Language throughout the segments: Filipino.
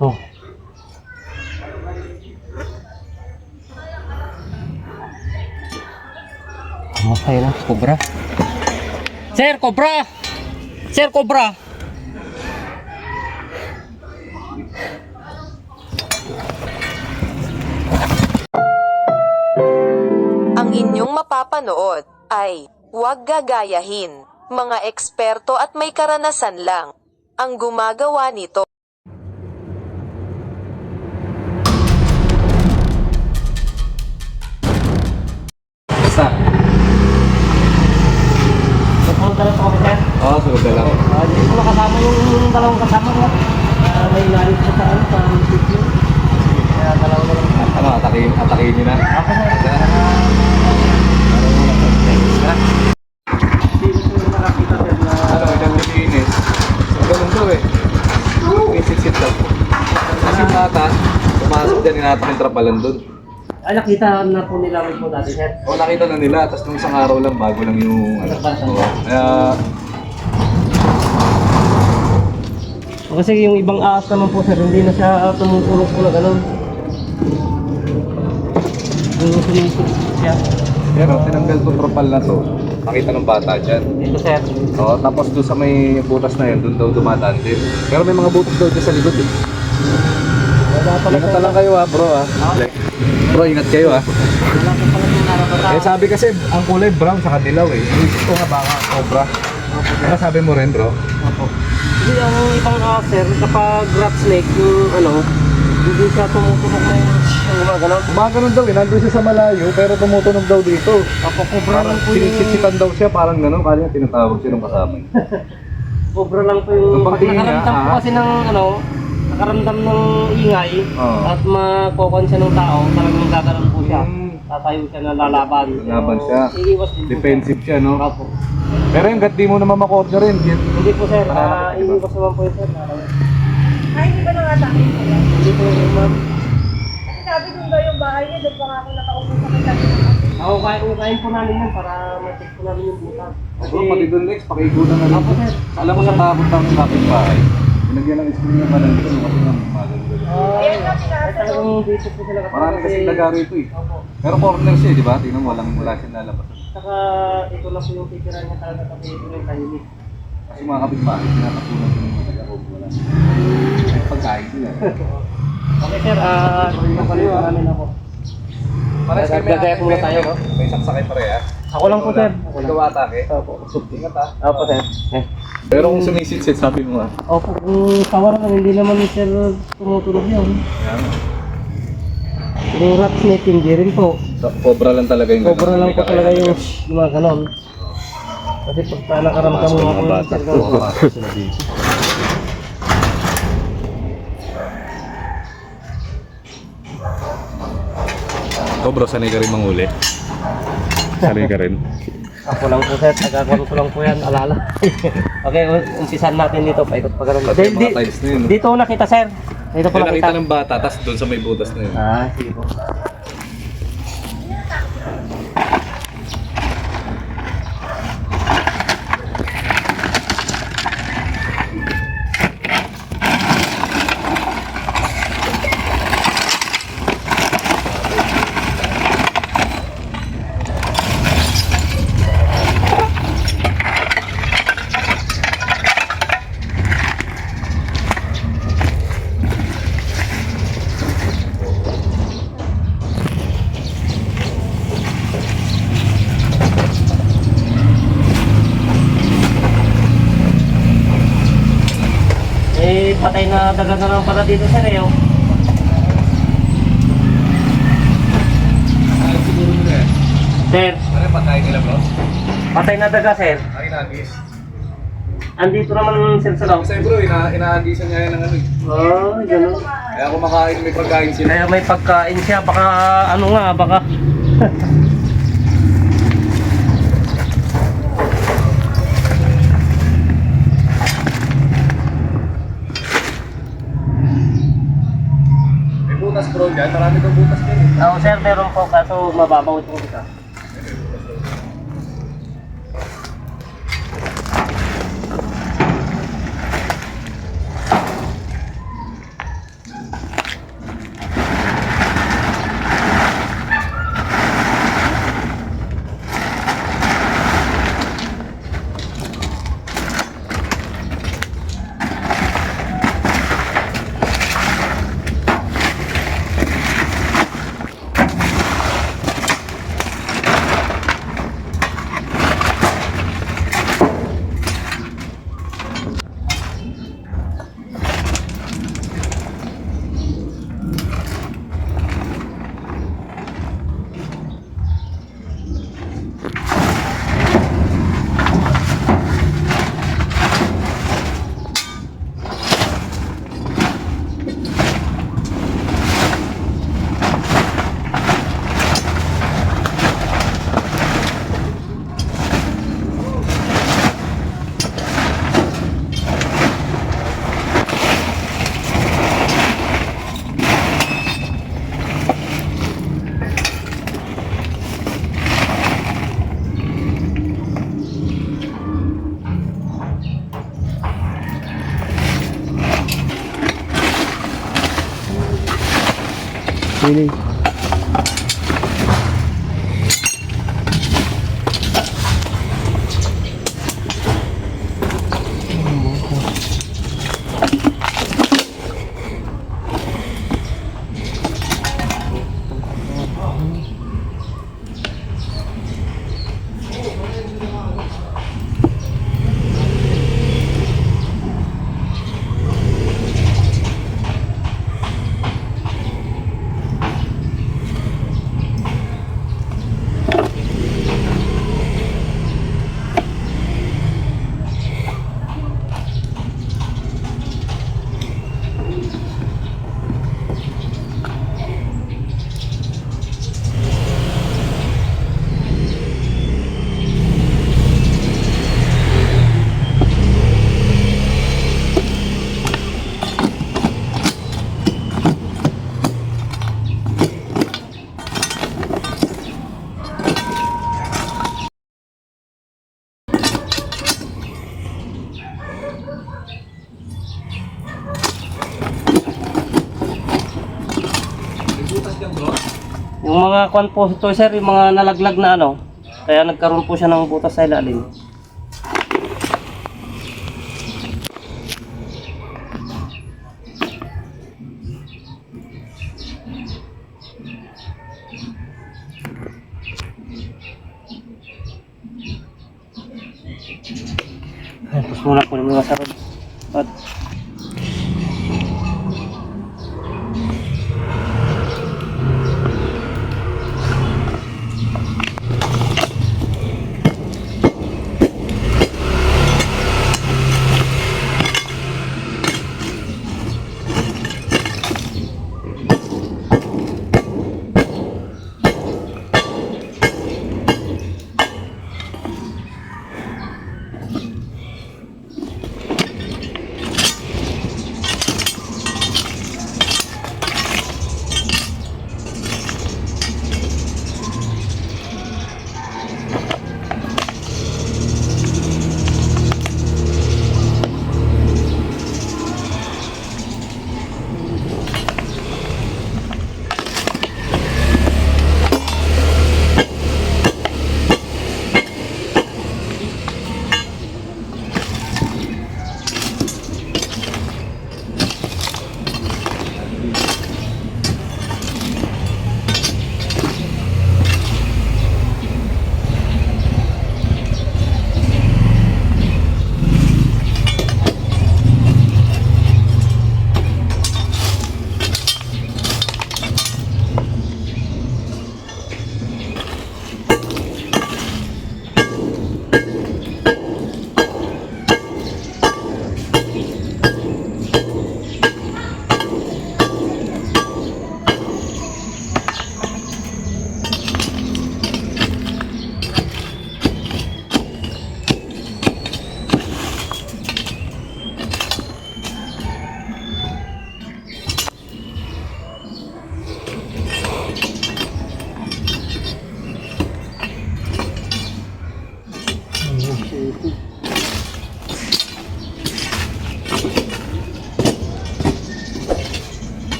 Oh. Okay na, Cobra. Sir, Cobra! Sir, Cobra! Ang inyong mapapanood ay huwag gagayahin. Mga eksperto at may karanasan lang ang gumagawa nito. Sir nakakita, sir, na... Ano, ilang nilinis. So, ganun daw eh. Isit-sit lang. Kasi yung bata, pumasok dyan, inatap yung trapalan doon. Ay, nakita na po nila po dati, sir. O nakita na nila, tapos nung isang araw lang, bago lang yung ano. Oo. Kaya, O, Kasi yung ibang ahas naman po, sir, hindi na siya tumutulog po na gano'n. Yung sumisip siya. pero tinanggal tong trapal na to. Nakita ng bata dyan. Ito, sir. Oo, tapos doon sa may butas na yun, doon daw dumadaan din. Pero may mga butas daw dyan sa likod eh. Wala pala, Ingat na lang kayo ha, bro ha. Bro, ingat kayo ha. Wala po pala yung narapata. Eh sabi kasi, ang kulay brown sa dilaw eh. Isip ko nga baka cobra. Ano sabi mo rin bro? Opo. Hindi, ang ibang ahas, sir, kapag rat snake, yung ano, hindi siya tumutunog na yung gumagalaw. Gumaganon daw eh, nandun siya sa malayo pero tumutunog daw dito. Opo, cobra Parang lang po yung... sinisitsipan daw siya, parang gano'n. Kaya niya tinatawag siya ng kasama niya. Cobra lang po yung... Nung Pag pagtingin niya, nakaramdam po ah. kasi ng ano, nakaramdam ng ingay Oo. at makokon siya ng tao, talagang gaganon po siya. Hmm. Tatayo siya na lalaban. Lalaban siya. Iiwas din po Defensive siya, no? Opo. Pero yung gat di mo naman makorda rin. Yan. Hindi po sir, ah, diba? iiwas naman po yun sir. Ay, hindi ba yan? Hindi po ma'am. Kasi sabi kung daw yung bahay niya, doon pa nga ako nakaupo sa kanya. Ako kain, ukain po namin yan para ma-check po namin yung butas. Bro, pati doon next, pakiikutan na rin. Opo sir. Alam mo sa takot lang ng kapitbahay. Pinagyan ng screen yung kanan dito kasi nga maganda. Ayan Ay, pinasa kasi. Marami kasi daga rito eh. Opo. Pero corner siya, di ba? Tingnan mo, walang wala siyang lalabas. Saka ito na po yung titira niya talaga kasi ito yung tahimik. Kasi mga kapitbahay, tinatapunan ko yung mga taga wala. May pagkain nila. Okay sir, ah, uh, namin ako. May Gagaya ko muna tayo, no? May saksakay pare ha. Ako lang po sir. Ako lang. Ikaw atake. Opo. Ingat ha. Opo sir. Eh. Pero kung sumisit-sit, sabi mo ha. Opo, kung kawaran hindi naman sir tumutunog yun. Yan. Yung rat snake hindi rin po. So, Cobra lang talaga yung Cobra lang po talaga yung mga ganon. Kasi pagka nakaramdam mo ako yung sir Oh bro, sanay ka rin manguli. Sanay ka rin. Ako lang po sir, nagagawa ko lang po yan, alala. okay, um- umpisan natin dito, paikot pa ganun. Di- di-? Dito ko nakita sir. Dito ko nakita nakita. ng bata, tas doon sa may butas na yun. Ah, sige po. Eh, patay na daga na lang pala dito sir eh. oh. Mo yan? Sir, Ano pagkain nila bro? patay na daga sir. Ay, inagis. Andito naman sir sa loob. Kasi bro, ina inaagisan niya yan ng ano eh. Oh, ganun. Kaya kumakain, may pagkain sila. Kaya may pagkain siya, baka ano nga, baka... dyan, marami daw butas dyan eh. Oo sir, meron po, kaso mababaw itong isa. Really? Kwan po ito sir, yung mga nalaglag na ano, kaya nagkaroon po siya ng butas sa ilalim. Tapos muna po yung mga sarod.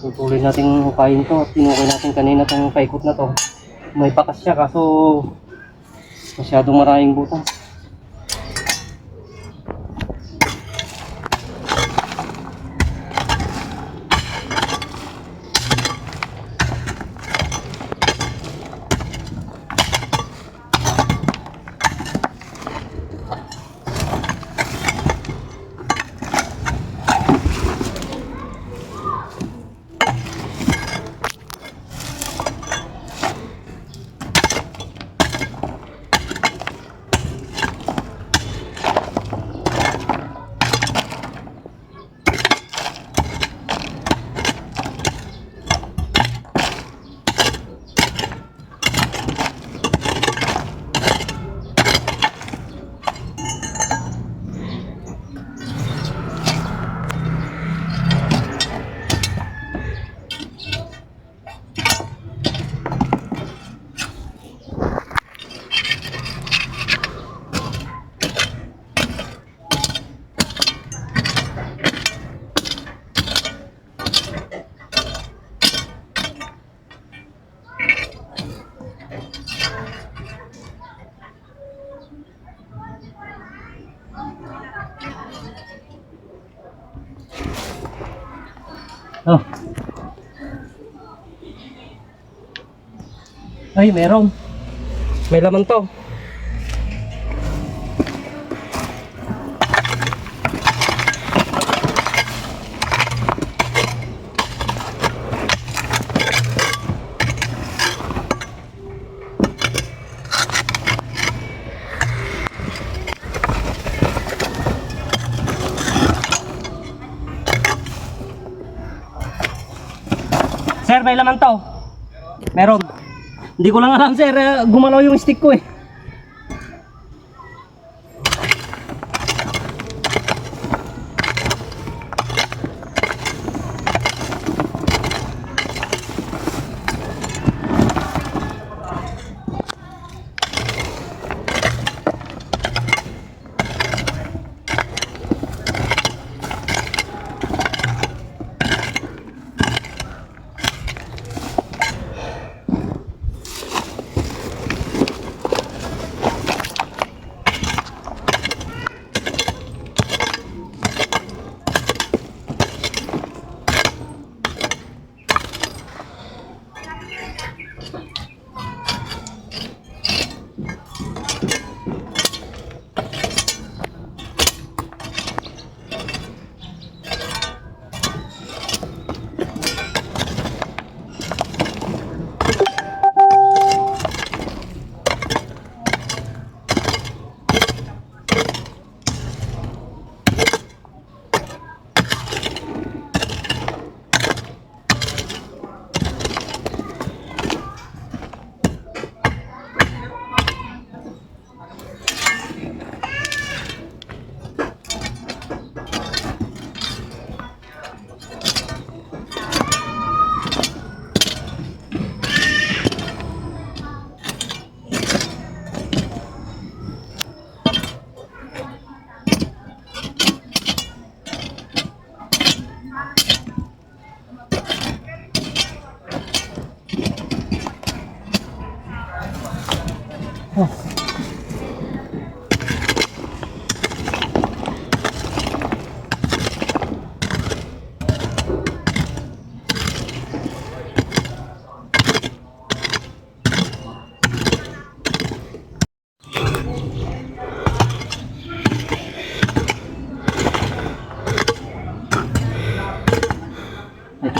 Tutuloy natin hukayin to at tinukay natin kanina tong paikot na to. May pakas siya kaso masyadong maraming butas. Ay, meron. May laman to. Sir, may laman to. Meron. Hindi ko lang alam, sir. eh, Gumalaw yung stick ko eh.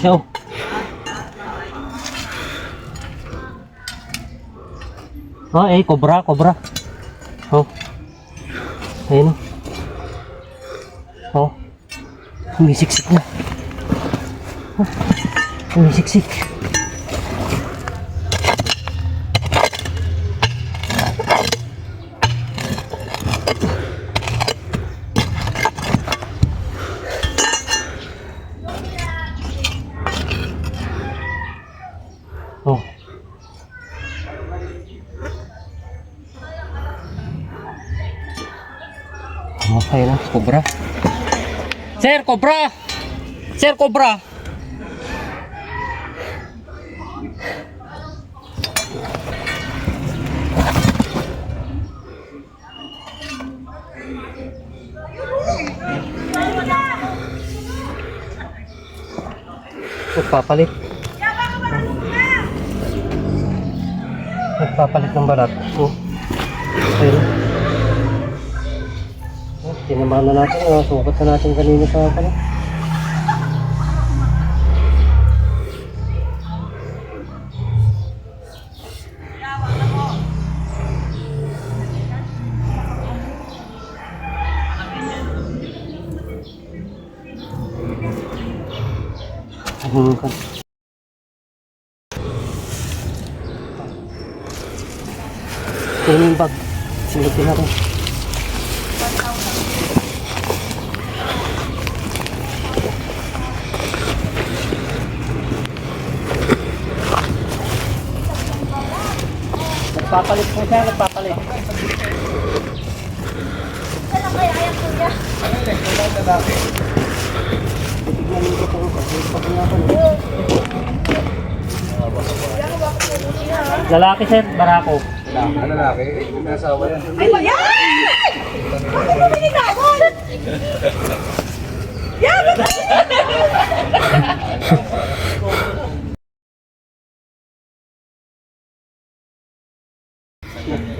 Siya oh. Eh, cobra, cobra. Oh. Ayun. Oh. Umisiksik na. Oh. Umisiksik. Oh. Okay na, cobra. Sir, cobra! Sir, cobra! Magpapalit. Nagpapalit ng balat. Oh. Tinamaan na natin. Oh, sukat na natin kanina sa pala. Ka. Ito yung bag. Silipin natin. Nagpapalit po siya, nagpapalit. Ano kaya yan kuya? Titignan mo ito kasi pag nga ako. Lalaki sir, barako. Ano lalaki? May asawa yan. Ay, yan! Ano ba binitawan? Yan!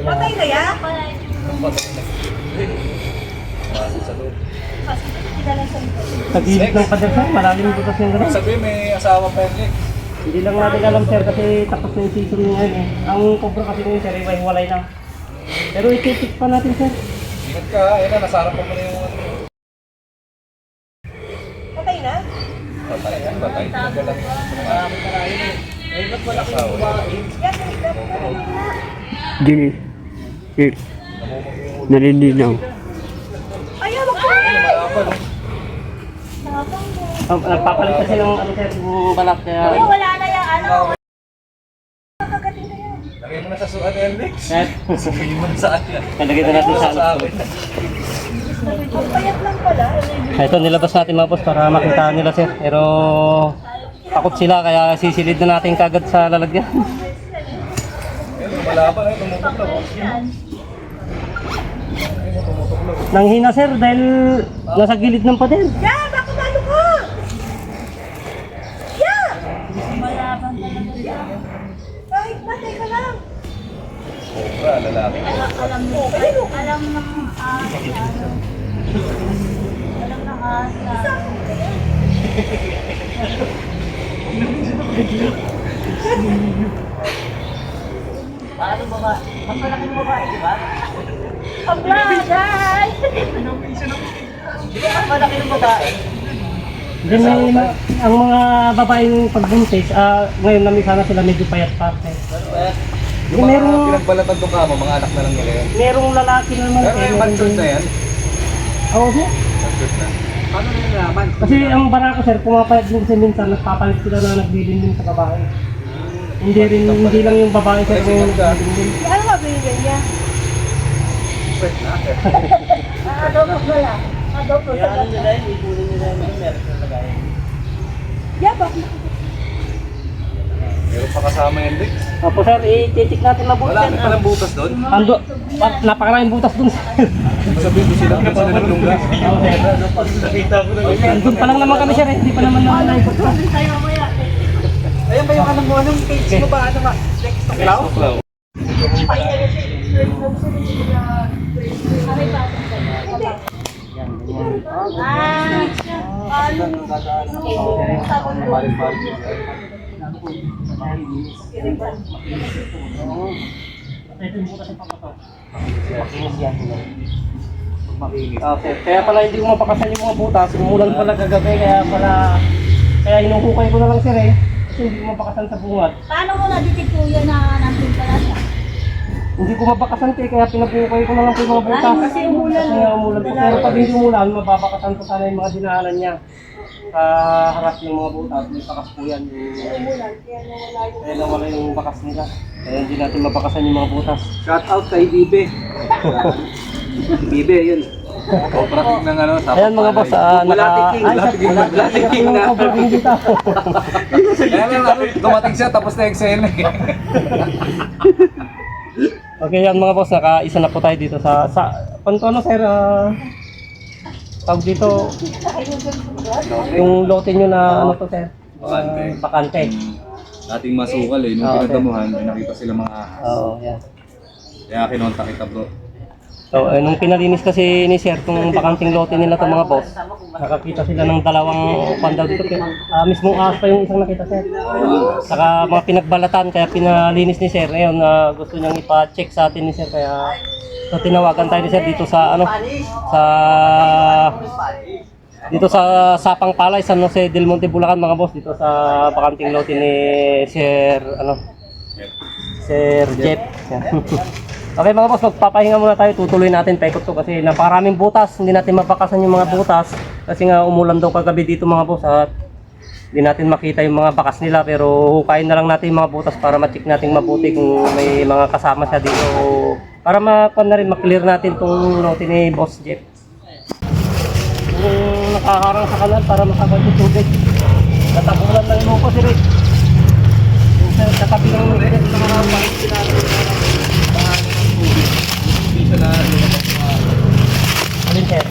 Patay na yan? Gilid ng pader sir, malalim po kasi yung gano'n. Sabi may asawa pa yun eh. Hindi lang natin alam sir kasi tapos na yung season niya ngayon eh. Ang cobra kasi ngayon sir, iwa walay lang. Pero i-check pa natin sir. Ingat ka, ayun na, nasarap pa mo na yung ano. Patay na? Patay, patay. Nagalang. Yan, nilagyan ko kanina. Dili. Dili. Nalilinaw. Ayaw, wag ko yan! Malaban, no? Um, nagpapalit kasi ng ano sir, yung balat kaya... Ay, wala na yan, ano? Kagatin na yan. Lagay mo na sa suan. Sir, Sabihin mo na sa akin. palagay na natin sa akin. Ang payat lang pala. Ito nilabas natin mga boss para makita nila sir. Pero takot sila kaya sisilid na natin kagad sa lalagyan. Ayun, tumutuklaw. Nanghina sir dahil nasa gilid ng pader. Yeah, Sobra, lalaki. Alam mo, alam ng asa. Alam ng asa. Paano ba? Ang malaki ng babae, di ba? Ang blagay! Ang malaki ng babae. Hindi may ma- ang mga babaeng pagbuntis, ah ngayon namin sana sila medyo payat pa. Eh. Yung mga Meron- pinagbalatan tong kamo, mga anak na lang nila yan. Merong lalaki naman Pero eh, yung meron matured na yan. Oo sir. Matured na. Paano na nalaman? Kasi ang barako sir, pumapayat din kasi minsan nagpapalit sila na nagbilin din sa babae. Hindi rin, hindi lang yung babae sir yung nagbilin din. Ano ba binigay niya? Pwede na. Ah, adobo ko lang. Adobo sa ganda. Yeah, bakit? Meron pa kasama yan, Lex. Opo sir, i-check natin mabuti. Wala ka palang butas doon. Ando, ah, napakaraming butas dun sir. Sabihin ko sila, kung sila sir. Andun pa lang naman kami sir, eh. hindi pa naman naman naipot. Ayan ba yung ano mo? Anong page mo ba? Ano ba? Next to Cloud? Ah, ano? Malit-malit. Okay, kaya pala hindi ko mapakasan yung mga butas, umulan pala kagabi, kaya pala, kaya hinuhukay ko na lang sir eh. Kasi hindi ko mapakasan sa bungad. Paano mo na-detect kuya na nandun pala siya? Hindi ko mapakasan eh, kaya pinagukay ko na lang po yung mga butas. Ay, kasi umulan Kasi nga umulan po. Pero pag hindi umulan, mababakasan ko sana yung mga dinaanan niya. Sa harap ng mga butas, may bakas po yan. Yung, Umulan, kaya nawala yung... kaya nawala yung bakas nila. Kaya hindi natin mabakasan yung mga butas. Shout out kay Bibe. Bibe, yun. Cobra King ng ano, tapos Ayan mga boss, ah, King, Ay, sa- Bulati King yung na. Cobra King dito. Kaya lang, ano, dumating siya, tapos na eksena eh. Okay yan mga boss, naka-isa na po tayo dito sa, sa, panto ano sir, ah, tawag dito, yung lote nyo na ano to sir? Bakante. Ah, bakante. Dating masukal eh, nung Ah, okay. pinagdamuhan, may nakita sila mga ahas. Oo, yan. Kaya kinontak kita bro. So, eh, nung pinalinis kasi ni Sir itong bakanting lote nila itong mga boss, nakakita sila ng dalawang pandaw dito. Uh, mismong ahas pa yung isang nakita Sir. Saka mga pinagbalatan, kaya pinalinis ni Sir. Ngayon, na gusto niyang ipa-check sa atin ni Sir. Kaya so, tinawagan tayo ni Sir dito sa ano, sa dito sa Sapang Palay, San Jose del Monte, Bulacan mga boss. Dito sa bakanting lote ni Sir, ano, Sir Jeff. Okay mga boss, magpapahinga muna tayo. Tutuloy natin paikot to kasi napakaraming butas. Hindi natin mapakasan yung mga butas. Kasi nga umulan daw kagabi dito mga boss at hindi natin makita yung mga bakas nila pero hukayin na lang natin mga butas para ma-check natin mabuti kung may mga kasama siya dito para ma na rin maklear natin tong lote ni Boss Jeff. Yung nakaharang sa kanal para makabal yung tubig. Natabulan lang yung ko si Rick. Yung sa katabi ng mga bangit sila. Siya na lumabas mga Alin sir?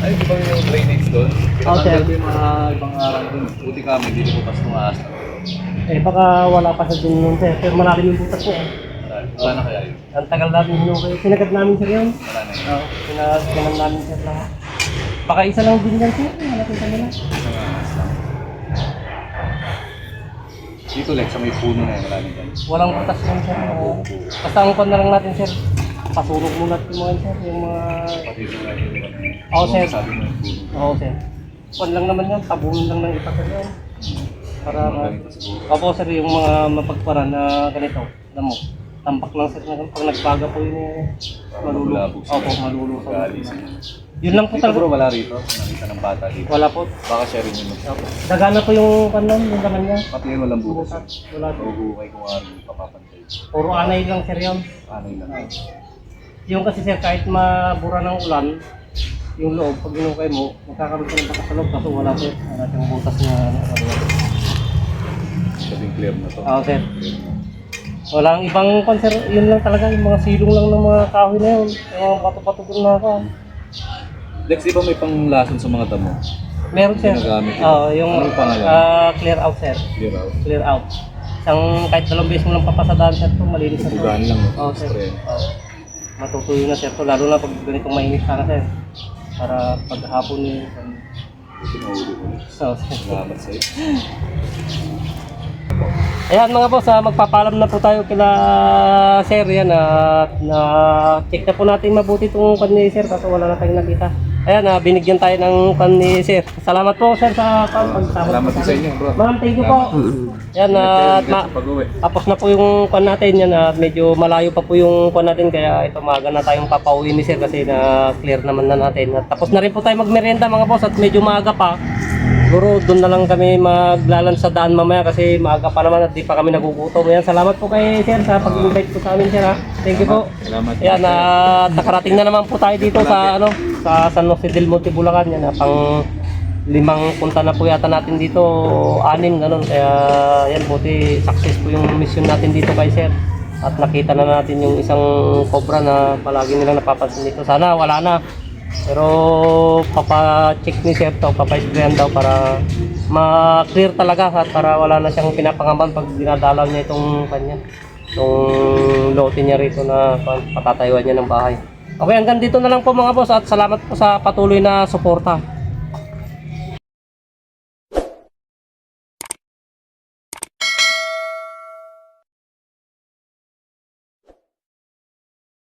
Ay, di ba yung drainage doon? Sir. Pinatanggal ko yung mga ibang araw doon. Buti kami, hindi ko pas tumaas. Eh baka wala pa sa dun nun sir. Pero malalim yung butas niya. eh. Wala na kaya yun. Ang tagal namin hinukay. Sinagad namin sir yun. Wala na yun. Oo, sinagad namin sir lang. Baka isa lang din yan sir. Nakita nila. Dito, like, sa may puno na yun, wala na yun. Walang butas yun sir. Oo. Basta ang kwan na lang natin sir. Pasurog muna yung mga sir. Yung mga... Pati ito na yun. Oo, sir. Sabi mo yung puno. Oo sir. Kwan lang naman yan. Tabunin lang ng ipa sir yan. Para Mga ganito siguro. Opo sir, yung mga mapagpara na ganito. Alam mo. Tampak lang sir. na Pag nagpaga po yun eh. Malulog. Malulabog sila. Opo, malulog. Galis. Yun lang po Dito bro, talaga. wala rito. Nakita ng bata dito. Wala po. Baka siya rin yun. Dagana po yung kanon, yung laman niya. Pati yun walang butas. Bukas. Wala po. Mahuhukay ko nga rin papapantay. Puro anay lang sir yun. Anay lang. Yung kasi sir, kahit mabura ng ulan, yung loob, pag inukay mo, magkakaroon ka ng bakas sa loob kaso wala sir. Wala siyang butas na ano. ano. Sabing clear na to. Oo sir. Walang ibang konser, yun lang talaga, yung mga silong lang ng mga kahoy na yun. Yung mga bato-bato doon na ako. Lex, di ba may panglason sa mga damo? Meron sir. Ginagamit yun. Oo, yung Anong pangalan? ah, clear out sir. Clear out. Clear out. Isang kahit dalawang beses mo lang papasadaan sir to, malinis na to. Tugaan lang. no? Oo, sir. Spray. Oo. Matutuyo na sir to, lalo na pag ganitong mainit sana sir. Para paghapon ni... Buti nahuli ko. So, Salamat sa'yo. Ayan mga boss, ah, magpapalam na po tayo kila sir yan at na check na po natin mabuti itong pan ni sir kasi wala na tayong nakita. Ayan, ah, binigyan tayo ng pan ni sir. Salamat po sir sa pan pagsama. Salamat po sa inyo, bro. Ma'am, thank you po. Yan, at Ingat ma tapos na po yung pan natin yan at medyo malayo pa po yung pan natin kaya ito maaga na tayong papauwi ni sir kasi na clear naman na natin. At tapos na rin po tayo magmerienda mga boss at medyo maaga pa. Siguro doon na lang kami maglalan sa daan mamaya kasi maaga pa naman at di pa kami nagugutom. Yan, salamat po kay sir sa pag-invite po sa amin sir ha. Thank you po. Salamat. Yan, at nakarating na naman po tayo dito sa ano sa San Jose del Monte Bulacan yan, ah, pang limang punta na po yata natin dito, anim ganun. Kaya yan buti success po yung mission natin dito kay sir. At nakita na natin yung isang cobra na palagi nilang napapansin dito. Sana wala na. Pero papa-check ni sir to, papa-sprayan daw para ma-clear talaga at para wala na siyang pinapangaman pag dinadalaw niya itong kanya. Itong lote niya rito na patatayuan niya ng bahay. Okay, hanggang dito na lang po mga boss at salamat po sa patuloy na suporta.